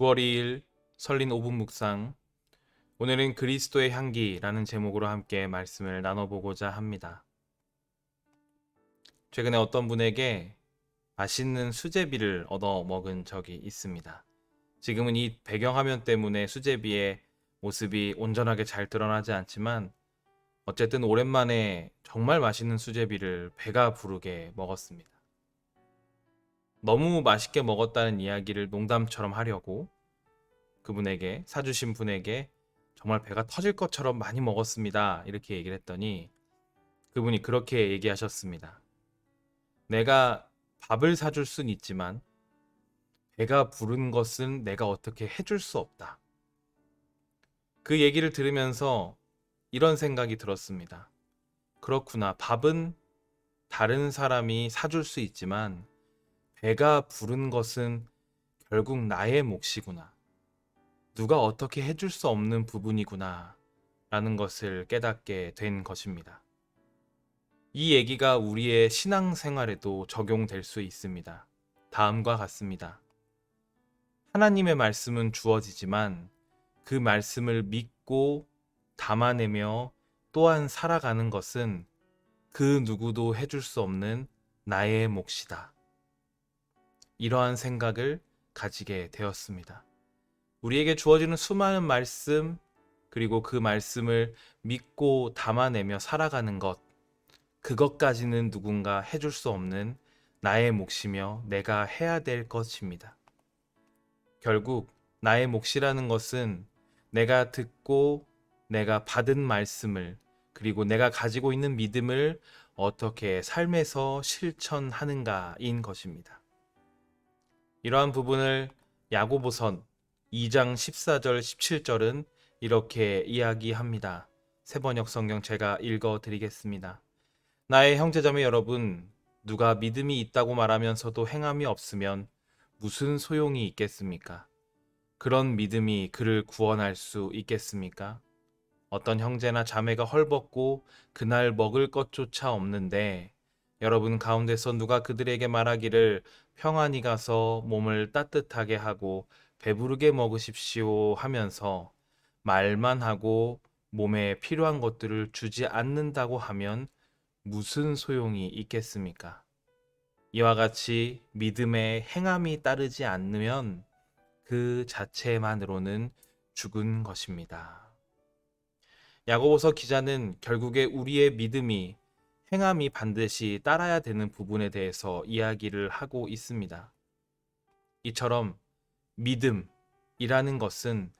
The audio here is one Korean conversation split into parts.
9월 2일 설린 5분 묵상. 오늘은 그리스도의 향기라는 제목으로 함께 말씀을 나눠보고자 합니다. 최근에 어떤 분에게 맛있는 수제비를 얻어 먹은 적이 있습니다. 지금은 이 배경화면 때문에 수제비의 모습이 온전하게 잘 드러나지 않지만 어쨌든 오랜만에 정말 맛있는 수제비를 배가 부르게 먹었습니다. 너무 맛있게 먹었다는 이야기를 농담처럼 하려고 그분에게 사주신 분에게 정말 배가 터질 것처럼 많이 먹었습니다. 이렇게 얘기를 했더니 그분이 그렇게 얘기하셨습니다. 내가 밥을 사줄 순 있지만 배가 부른 것은 내가 어떻게 해줄 수 없다. 그 얘기를 들으면서 이런 생각이 들었습니다. 그렇구나. 밥은 다른 사람이 사줄 수 있지만 배가 부른 것은 결국 나의 몫이구나. 누가 어떻게 해줄 수 없는 부분이구나. 라는 것을 깨닫게 된 것입니다. 이 얘기가 우리의 신앙생활에도 적용될 수 있습니다. 다음과 같습니다. 하나님의 말씀은 주어지지만 그 말씀을 믿고 담아내며 또한 살아가는 것은 그 누구도 해줄 수 없는 나의 몫이다. 이러한 생각을 가지게 되었습니다. 우리에게 주어지는 수많은 말씀, 그리고 그 말씀을 믿고 담아내며 살아가는 것, 그것까지는 누군가 해줄 수 없는 나의 몫이며 내가 해야 될 것입니다. 결국 나의 몫이라는 것은 내가 듣고 내가 받은 말씀을 그리고 내가 가지고 있는 믿음을 어떻게 삶에서 실천하는가인 것입니다. 이러한 부분을 야고보선 2장 14절 17절은 이렇게 이야기합니다. 세번역 성경 제가 읽어 드리겠습니다. 나의 형제자매 여러분, 누가 믿음이 있다고 말하면서도 행함이 없으면 무슨 소용이 있겠습니까? 그런 믿음이 그를 구원할 수 있겠습니까? 어떤 형제나 자매가 헐벗고 그날 먹을 것조차 없는데 여러분 가운데서 누가 그들에게 말하기를 평안히 가서 몸을 따뜻하게 하고 배부르게 먹으십시오 하면서 말만 하고 몸에 필요한 것들을 주지 않는다고 하면 무슨 소용이 있겠습니까? 이와 같이 믿음의 행함이 따르지 않으면 그 자체만으로는 죽은 것입니다. 야고보서 기자는 결국에 우리의 믿음이 행함이 반드시 따라야 되는 부분에 대해서 이야기를 하고 있습니다. 이처럼 믿음이라는 것은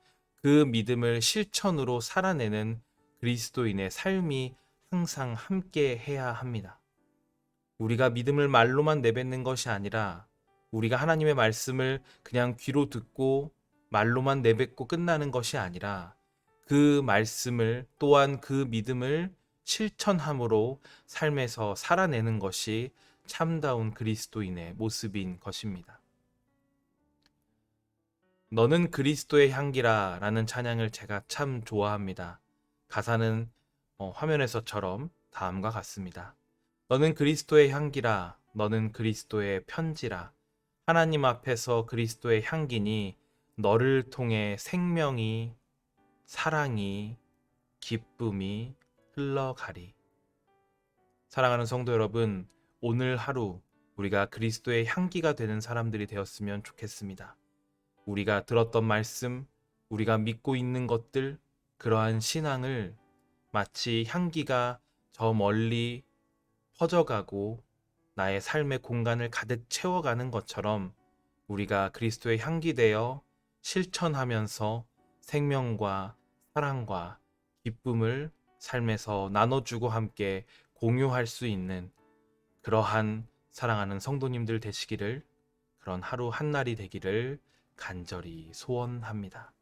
그 믿음을 실천으로 살아내는 그리스도인의 삶이 항상 함께 해야 합니다. 우리가 믿음을 말로만 내뱉는 것이 아니라 우리가 하나님의 말씀을 그냥 귀로 듣고 말로만 내뱉고 끝나는 것이 아니라 그 말씀을 또한 그 믿음을 실천함으로 삶에서 살아내는 것이 참다운 그리스도인의 모습인 것입니다. 너는 그리스도의 향기라 라는 찬양을 제가 참 좋아합니다. 가사는 어, 화면에서처럼 다음과 같습니다. 너는 그리스도의 향기라, 너는 그리스도의 편지라. 하나님 앞에서 그리스도의 향기니 너를 통해 생명이, 사랑이, 기쁨이 흘러가리. 사랑하는 성도 여러분, 오늘 하루 우리가 그리스도의 향기가 되는 사람들이 되었으면 좋겠습니다. 우리가 들었던 말씀, 우리가 믿고 있는 것들, 그러한 신앙을 마치 향기가 저 멀리 퍼져가고 나의 삶의 공간을 가득 채워가는 것처럼 우리가 그리스도의 향기 되어 실천하면서 생명과 사랑과 기쁨을 삶에서 나눠주고 함께 공유할 수 있는 그러한 사랑하는 성도님들 되시기를 그런 하루 한날이 되기를 간절히 소원합니다.